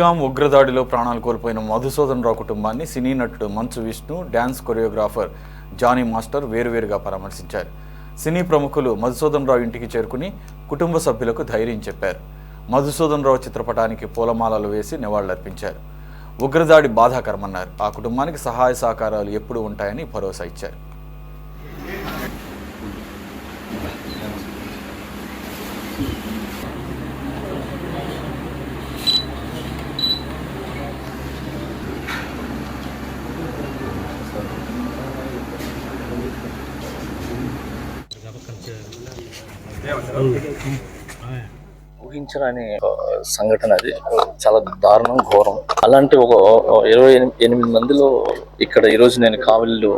గాం ఉగ్రదాడిలో ప్రాణాలు కోల్పోయిన మధుసూదన్ రావు కుటుంబాన్ని సినీ నటుడు Manchu Vishnu dance choreographer Jani master వేరువేరుగా పరామర్శించారు. సినీ ప్రముఖులు మధుసూదన్ రావు ఇంటికి చేరుకుని కుటుంబ సభ్యులకు ధైర్యం చెప్పారు. మధుసూదన్ రావు చిత్రపటానికి పూలమాలలు వేసి నివాళులర్పించారు. ఉగ్రదాడి బాధాకరమన్నారు. ఆ కుటుంబానికి సహాయ సహకారాలు ఎప్పుడూ ఉంటాయని భరోసా ఇచ్చారు. ఊహించరాని సంఘటన అది. చాలా దారుణం ఘోరం. అలాంటి ఒక ఇరవై ఎనిమిది మందిలో ఇక్కడ ఈరోజు నేను కావలిలో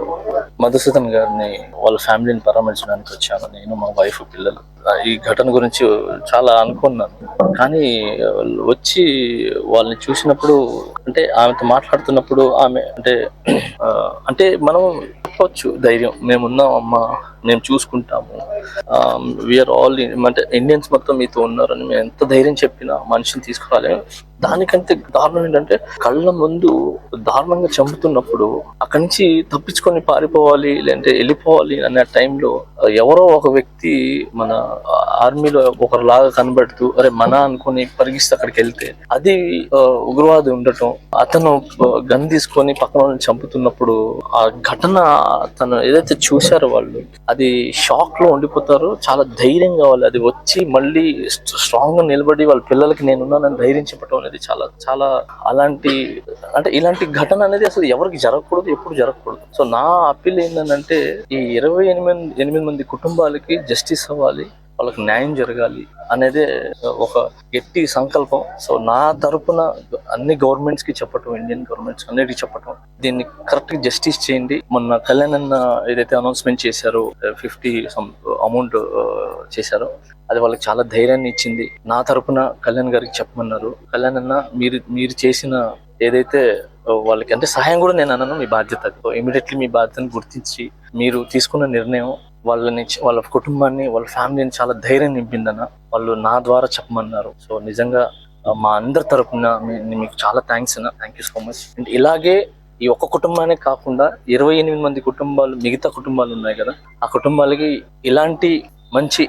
మధుసూదన్ గారిని వాళ్ళ ఫ్యామిలీని పరామర్శడానికి వచ్చాను. నేను మా వైఫ్ పిల్లలు. ఈ ఘటన గురించి చాలా అనుకున్నాను. కానీ వచ్చి వాళ్ళని చూసినప్పుడు అంటే ఆమెతో మాట్లాడుతున్నప్పుడు ఆమె అంటే అంటే మనం చెప్పొచ్చు ధైర్యం. మేమున్నాం అమ్మా మేము చూసుకుంటాము. వీఆర్ ఆల్ అంటే ఇండియన్స్ మొత్తం మీతో ఉన్నారని మేము ఎంత ధైర్యం చెప్పినా మనిషిని తీసుకురాలే. దానికంటే దారుణం ఏంటంటే కళ్ళ ముందు దారుణంగా చంపుతున్నప్పుడు అక్కడి నుంచి తప్పించుకొని పారిపోవాలి లేదంటే వెళ్ళిపోవాలి అనే టైంలో ఎవరో ఒక వ్యక్తి మన ఆర్మీలో ఒకరిలాగా కనబడుతూ అరే మన అనుకొని పరిగిస్తే అక్కడికి వెళ్తే అది ఉగ్రవాది ఉండటం అతను గన్ తీసుకొని పక్కన వాళ్ళని చంపుతున్నప్పుడు ఆ ఘటన తను ఏదైతే చూశారో వాళ్ళు అది షాక్లో ఉండిపోతారు చాలా ధైర్యం కావాలి అది వచ్చి మళ్ళీ స్ట్రాంగ్గా నిలబడి వాళ్ళ పిల్లలకి నేనున్నానని ధైర్యం చెప్పడం అనేది చాలా చాలా అలాంటి అంటే ఇలాంటి ఘటన అనేది అసలు ఎవరికి జరగకూడదు ఎప్పుడు జరగకూడదు. సో నా అప్పీల్ ఏంటంటే ఈ ఇరవై ఎనిమిది ఎనిమిది మంది కుటుంబాలకి జస్టిస్ అవ్వాలి. వాళ్ళకి న్యాయం జరగాలి అనేదే ఒక గట్టి సంకల్పం. సో నా తరపున అన్ని గవర్నమెంట్స్కి చెప్పటం ఇండియన్ గవర్నమెంట్స్ అన్నిటికి చెప్పటం. దీన్ని కరెక్ట్గా జస్టిస్ చేయండి. మొన్న కళ్యాణ్ అన్న ఏదైతే అనౌన్స్మెంట్ చేశారో ఫిఫ్టీ సమ్ అమౌంట్ చేశారో అది వాళ్ళకి చాలా ధైర్యాన్ని ఇచ్చింది. నా తరపున కళ్యాణ్ గారికి చెప్పమన్నారు. కళ్యాణ్ అన్న మీరు మీరు చేసిన ఏదైతే వాళ్ళకి అంటే సహాయం కూడా నేను అన్నాను మీ బాధ్యత. ఇమీడియట్లీ మీ బాధ్యతను గుర్తించి మీరు తీసుకున్న నిర్ణయం వాళ్ళని వాళ్ళ కుటుంబాన్ని వాళ్ళ ఫ్యామిలీని చాలా ధైర్యం నింపిందన్న వాళ్ళు నా ద్వారా చెప్పమన్నారు. సో నిజంగా మా అందరి తరపున మీకు చాలా థ్యాంక్స్ అన్న. Thank you so much and ఇలాగే ఈ ఒక్క కుటుంబానే కాకుండా ఇరవై ఎనిమిది మంది కుటుంబాలు మిగతా కుటుంబాలు ఉన్నాయి కదా ఆ కుటుంబాలకి ఇలాంటి మంచి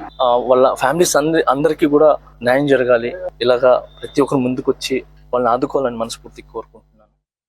వాళ్ళ ఫ్యామిలీస్ అందరి అందరికీ కూడా న్యాయం జరగాలి. ఇలాగా ప్రతి ఒక్కరు ముందుకు వచ్చి వాళ్ళని ఆదుకోవాలని మనస్ఫూర్తి కోరుకుంటున్నాను.